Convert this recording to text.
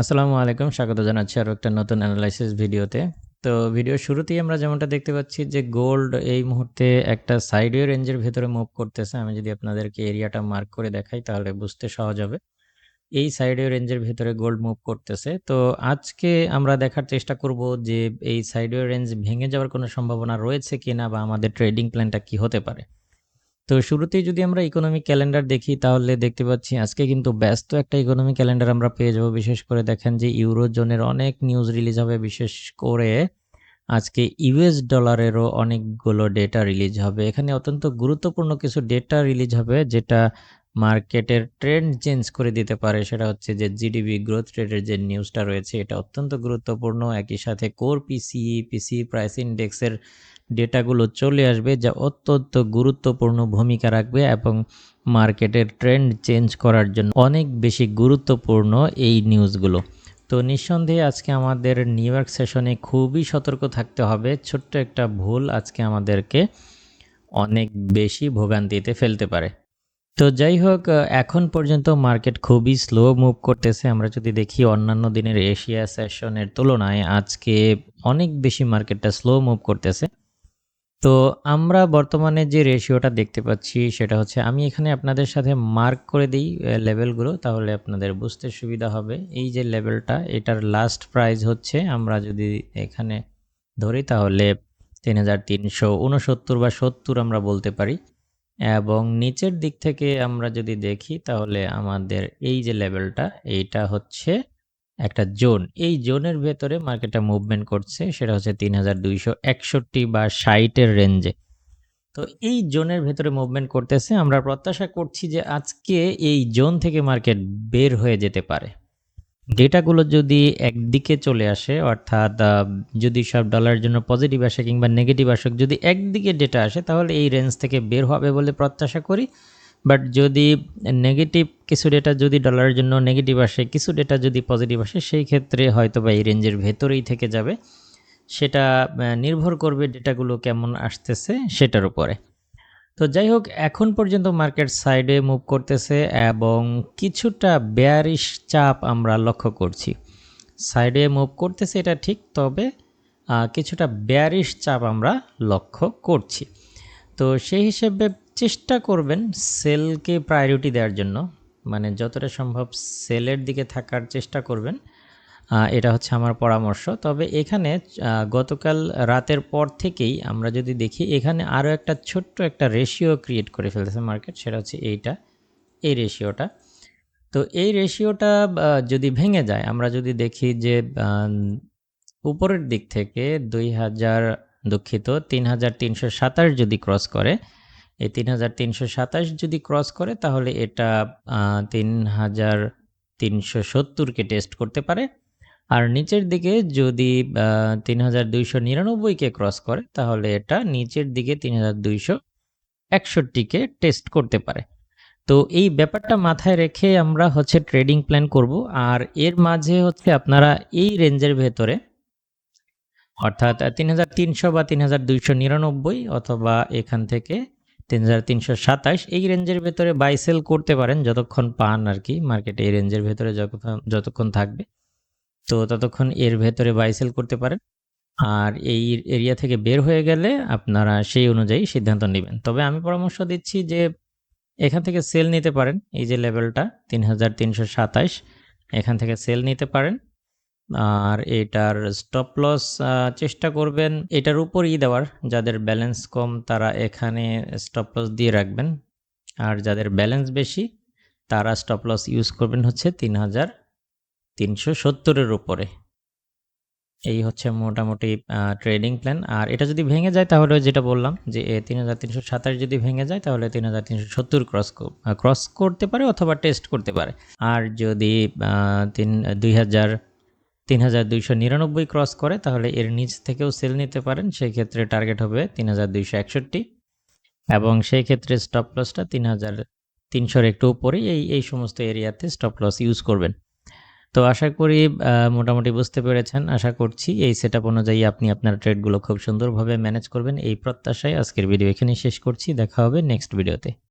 আসসালামু আলাইকুম। স্বাগত জানাচ্ছি আরও একটা নতুন অ্যানালাইসিস ভিডিওতে। তো ভিডিও শুরুতেই আমরা যেমনটা দেখতে পাচ্ছি যে গোল্ড এই মুহূর্তে একটা সাইডওয়ে রেঞ্জের ভেতরে মুভ করতেছে। আমি যদি আপনাদেরকে এরিয়াটা মার্ক করে দেখাই তাহলে বুঝতে সহজ হবে। এই সাইডওয়ে রেঞ্জের ভেতরে গোল্ড মুভ করতেছে। তো আজকে আমরা দেখার চেষ্টা করব যে এই সাইডওয়ে রেঞ্জ ভেঙে যাওয়ার কোনো সম্ভাবনা রয়েছে কিনা বা আমাদের ট্রেডিং প্ল্যানটা কি হতে পারে। তো শুরুতেই যদি আমরা ইকোনমিক ক্যালেন্ডার দেখি, তাহলে দেখতে পাচ্ছি আজকে কিন্তু ব্যস্ত একটা ইকোনমিক ক্যালেন্ডার আমরা পেয়ে যাব। বিশেষ করে দেখেন যে ইউরোজোনের অনেক নিউজ রিলিজ হবে, বিশেষ করে আজকে ইউএস ডলারেরও অনেকগুলো ডেটা রিলিজ হবে। এখানে অত্যন্ত গুরুত্বপূর্ণ কিছু ডেটা রিলিজ হবে, যেটা মার্কেটের ট্রেন্ড চেঞ্জ করে দিতে পারে। সেটা হচ্ছে যে জিডিপি গ্রোথ রেটের যে নিউজটা রয়েছে, এটা অত্যন্ত গুরুত্বপূর্ণ। একই সাথে কোর পিসি পিসি প্রাইস ইন্ডেক্সের ডেটাগুলো চলে আসবে যা অত্যন্ত গুরুত্বপূর্ণ ভূমিকা রাখবে এবং মার্কেটের ট্রেন্ড চেঞ্জ করার জন্য অনেক বেশি গুরুত্বপূর্ণ এই নিউজগুলো। তো নিঃসন্দেহে আজকে আমাদের নিউ ইয়র্ক সেশনে খুবই সতর্ক থাকতে হবে। ছোট্ট একটা ভুল আজকে আমাদেরকে অনেক বেশি ভোগান্তিতে ফেলতে পারে। তো যাই হোক, এখন পর্যন্ত মার্কেট খুবই স্লো মুভ করতেছে। আমরা যদি দেখি অন্যান্য দিনের এশিয়া সেশনের তুলনায় আজকে অনেক বেশি মার্কেটটা স্লো মুভ করতেছে। তো আমরা বর্তমানে যে রেশিওটা দেখতে পাচ্ছি সেটা হচ্ছে আমি এখানে আপনাদের সাথে মার্ক করে দিই লেভেলগুলো তাহলে আপনাদের বুঝতে সুবিধা হবে। এই যে লেভেলটা এটার লাস্ট প্রাইস হচ্ছে, আমরা যদি এখানে ধরি তাহলে তিন হাজার তিনশো উনসত্তর বা সত্তর আমরা বলতে পারি। এবং নিচের দিক থেকে আমরা যদি দেখি, তাহলে আমাদের এই যে লেভেলটা এইটা হচ্ছে একটা জোন। এই জোনের ভেতরে মার্কেটটা মুভমেন্ট করছে, সেটা হচ্ছে তিন হাজার দুইশো একষট্টি বা ষাটের রেঞ্জে তো এই জোনের ভেতরে মুভমেন্ট করতেছে, আমরা প্রত্যাশা করছি যে আজকে এই জোন থেকে মার্কেট বের হয়ে যেতে পারে। ডেটাগুলো যদি একদিকে চলে আসে, অর্থাৎ যদি সব ডলারের জন্য পজিটিভ আসে কিংবা নেগেটিভ আসে যদি একদিকে ডেটা আসে, তাহলে এই রেঞ্জ থেকে বের হবে বলে প্রত্যাশা করি। বাট যদি নেগেটিভ কিছু ডেটা যদি ডলারের জন্য নেগেটিভ আসে, কিছু ডেটা যদি পজিটিভ আসে, সেই ক্ষেত্রে হয়তো বা এই রেঞ্জের ভেতরেই থেকে যাবে। সেটা নির্ভর করবে ডেটাগুলো কেমন আসতেছে সেটার উপরে। তো যাই হোক, এখন পর্যন্ত মার্কেট সাইডে মুভ করতেছে এবং কিছুটা বেয়ারিশ চাপ আমরা লক্ষ্য করছি। সাইডে মুভ করতেছে এটা ঠিক, তবে কিছুটা বেয়ারিশ চাপ আমরা লক্ষ্য করছি। তো সেই হিসেবে চেষ্টা করবেন সেলকে প্রায়োরিটি দেওয়ার জন্য। মানে যতটা সম্ভব সেলের দিকে থাকার চেষ্টা করবেন। এটা হচ্ছে আমার পরামর্শ। তবে এখানে গতকাল রাতের পর থেকেই আমরা যদি দেখি, এখানে আরও একটা ছোট্ট একটা রেশিও ক্রিয়েট করে ফেলতেছে মার্কেট সেটা হচ্ছে এইটা, এই রেশিওটা তো এই রেশিওটা যদি ভেঙে যায়, আমরা যদি দেখি যে উপরের দিক থেকে দুই হাজার দুঃখিত, তিন হাজার তিনশো সাতাশ যদি ক্রস করে এই তিন হাজার তিনশো সাতাশ যদি ক্রস করে, তাহলে এটা তিন হাজার তিনশো সত্তরকে টেস্ট করতে পারে। আর নিচের দিকে যদি তিন হাজার দুইশো নিরানব্বইকে ক্রস করে, তাহলে এটা নিচের দিকে তিন হাজার দুইশো একষট্টিকে টেস্ট করতে পারে। তো এই ব্যাপারটা মাথায় রেখে আমরা হচ্ছে ট্রেডিং প্ল্যান করব। আর এর মাঝে হচ্ছে আপনারা এই রেঞ্জের ভেতরে, অর্থাৎ তিন হাজার তিনশো বা তিন হাজার দুইশো নিরানব্বই অথবা এখান থেকে তিন হাজার তিনশো সাতাশ, এই রেঞ্জের ভেতরে বাই সেল করতে পারেন যতক্ষণ পান আর কি মার্কেটে এই রেঞ্জের ভেতরে যতক্ষণ থাকবে। তো ততক্ষণ এর ভেতরে বাই সেল করতে পারেন। আর এই এরিয়া থেকে বের হয়ে গেলে আপনারা সেই অনুযায়ী সিদ্ধান্ত নেবেন। তবে আমি পরামর্শ দিচ্ছি যে এখান থেকে সেল নিতে পারেন। এই যে লেভেলটা তিন হাজার তিনশো সাতাশ, এখান থেকে সেল নিতে পারেন। আর এটার স্টপ লস চেষ্টা করবেন। এটার উপরই দেওয়ার, যাদের ব্যালেন্স কম, তারা এখানে স্টপ লস দিয়ে রাখবেন। আর যাদের ব্যালেন্স বেশি, তারা স্টপ লস ইউজ করবেন হচ্ছে তিন হাজার তিনশো সত্তরের উপরে। এই হচ্ছে মোটামুটি ট্রেডিং প্ল্যান আর এটা যদি ভেঙে যায়, তাহলে যেটা বললাম, যে তিন হাজার তিনশো সাতাশ যদি ভেঙে যায়, তাহলে তিন হাজার তিনশো সত্তর ক্রস ক্রস করতে পারে অথবা টেস্ট করতে পারে। আর যদি তিন, দুই হাজার তিন হাজার দুইশো নিরানব্বই ক্রস করে, তাহলে এর নিচ থেকেও সেল নিতে পারেন। সেই ক্ষেত্রে টার্গেট হবে তিন হাজার দুইশো একষট্টি। এবং সেই ক্ষেত্রে স্টপ লসটা তিন হাজার তিনশোর একটু উপরেই এই এই সমস্ত এরিয়াতে স্টপ লস ইউজ করবেন। তো আশা করি মোটামুটি বুঝতে পেরেছেন। আশা করছি এই সেট অনুযায়ী আপনি আপনার ট্রেডগুলো খুব সুন্দরভাবে ম্যানেজ করবেন। এই প্রত্যাশায় আজকের ভিডিও এখানেই শেষ করছি। দেখা হবে নেক্সট ভিডিওতে